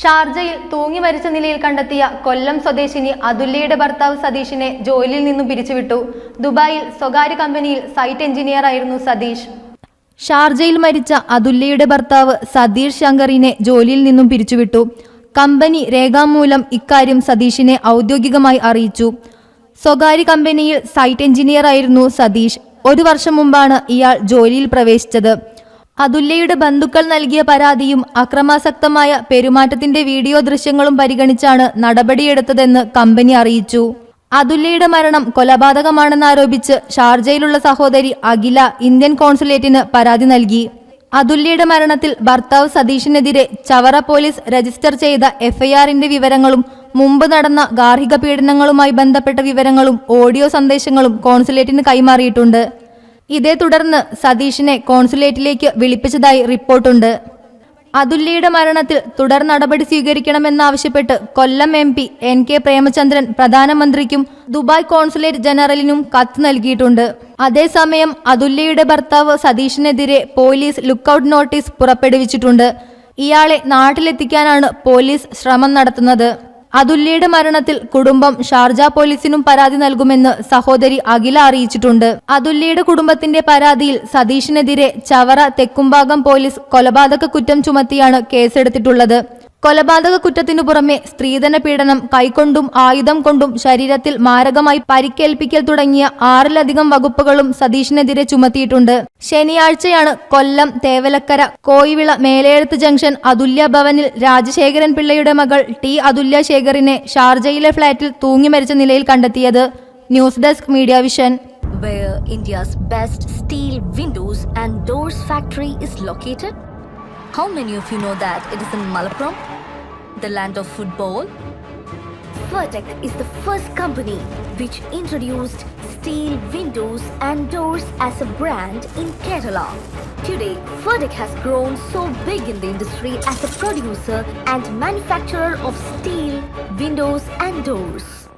ഷാർജയിൽ തൂങ്ങി മരിച്ച നിലയിൽ കണ്ടെത്തിയ കൊല്ലം സ്വദേശിനി അതുല്യയുടെ ഭർത്താവ് സതീഷിനെ ജോലിയിൽ നിന്നും പിരിച്ചുവിട്ടു. ദുബായിൽ സ്വകാര്യ കമ്പനിയിൽ സൈറ്റ് എഞ്ചിനീയർ ആയിരുന്നു സതീഷ്. ഷാർജയിൽ മരിച്ച അതുല്യയുടെ ഭർത്താവ് സതീഷ് ശങ്കറിനെ ജോലിയിൽ നിന്നും പിരിച്ചുവിട്ടു. കമ്പനി രേഖാമൂലം ഇക്കാര്യം സതീഷിനെ ഔദ്യോഗികമായി അറിയിച്ചു. സ്വകാര്യ കമ്പനിയിൽ സൈറ്റ് എഞ്ചിനീയർ ആയിരുന്നു സതീഷ്. ഒരു വർഷം മുമ്പാണ് ഇയാൾ ജോലിയിൽ പ്രവേശിച്ചത്. അതുല്യയുടെ ബന്ധുക്കൾ നൽകിയ പരാതിയും അക്രമാസക്തമായ പെരുമാറ്റത്തിന്റെ വീഡിയോ ദൃശ്യങ്ങളും പരിഗണിച്ചാണ് നടപടിയെടുത്തതെന്ന് കമ്പനി അറിയിച്ചു. അതുല്യയുടെ മരണം കൊലപാതകമാണെന്നാരോപിച്ച് ഷാർജയിലുള്ള സഹോദരി അഖില ഇന്ത്യൻ കോൺസുലേറ്റിന് പരാതി നൽകി. അതുല്യയുടെ മരണത്തിൽ ഭർത്താവ് സതീഷിനെതിരെ ചവറ പോലീസ് രജിസ്റ്റർ ചെയ്ത എഫ്ഐആറിന്റെ വിവരങ്ങളും മുമ്പ് നടന്ന ഗാർഹിക പീഡനങ്ങളുമായി ബന്ധപ്പെട്ട വിവരങ്ങളും ഓഡിയോ സന്ദേശങ്ങളും കോൺസുലേറ്റിന് കൈമാറിയിട്ടുണ്ട്. ഇതേ തുടർന്ന് സതീഷിനെ കോൺസുലേറ്റിലേക്ക് വിളിപ്പിച്ചതായി റിപ്പോർട്ടുണ്ട്. അതുല്യയുടെ മരണത്തിൽ തുടർ നടപടി സ്വീകരിക്കണമെന്നാവശ്യപ്പെട്ട് Kollam M P N K Premachandran പ്രധാനമന്ത്രിക്കും Dubai consulate ജനറലിനും കത്ത് നൽകിയിട്ടുണ്ട്. അതേസമയം അതുല്യയുടെ ഭർത്താവ് സതീഷിനെതിരെ പോലീസ് ലുക്കൌട്ട് നോട്ടീസ് പുറപ്പെടുവിച്ചിട്ടുണ്ട്. ഇയാളെ നാട്ടിലെത്തിക്കാനാണ് പോലീസ് ശ്രമം നടത്തുന്നത്. അതുല്യയുടെ മരണത്തിൽ കുടുംബം ഷാർജ പോലീസിനും പരാതി നൽകുമെന്ന് സഹോദരി അഖില അറിയിച്ചിട്ടുണ്ട്. അതുല്യയുടെ കുടുംബത്തിന്റെ പരാതിയിൽ സതീഷിനെതിരെ ചവറ തെക്കുംഭാഗം പോലീസ് കൊലപാതക കുറ്റം ചുമത്തിയാണ് കേസെടുത്തിട്ടുള്ളത്. കൊലപാതക കുറ്റത്തിനു പുറമെ സ്ത്രീധന പീഡനം കൈകൊണ്ടും ആയുധം കൊണ്ടും ശരീരത്തിൽ മാരകമായി പരിക്കേൽപ്പിക്കൽ തുടങ്ങിയ ആറിലധികം വകുപ്പുകളും സതീഷിനെതിരെ ചുമത്തിയിട്ടുണ്ട്. ശനിയാഴ്ചയാണ് കൊല്ലം തേവലക്കര കോയിവിള മേലേഴുത്ത് ജംഗ്ഷൻ അതുല്യ ഭവനിൽ രാജശേഖരൻ പിള്ളയുടെ മകൾ ടി അതുല്യ ശേഖറിനെ ഷാർജയിലെ ഫ്ളാറ്റിൽ തൂങ്ങി മരിച്ച നിലയിൽ കണ്ടെത്തിയത്. News desk media vision? How many of you know that it is in Malappuram, the land of football? Vertec is the first company which introduced steel windows and doors as a brand in Kerala. Today, Vertec has grown so big in the industry as a producer and manufacturer of steel windows and doors.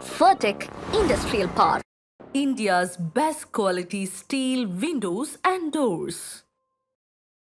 Vertec Industrial Park. India's best quality steel windows and doors.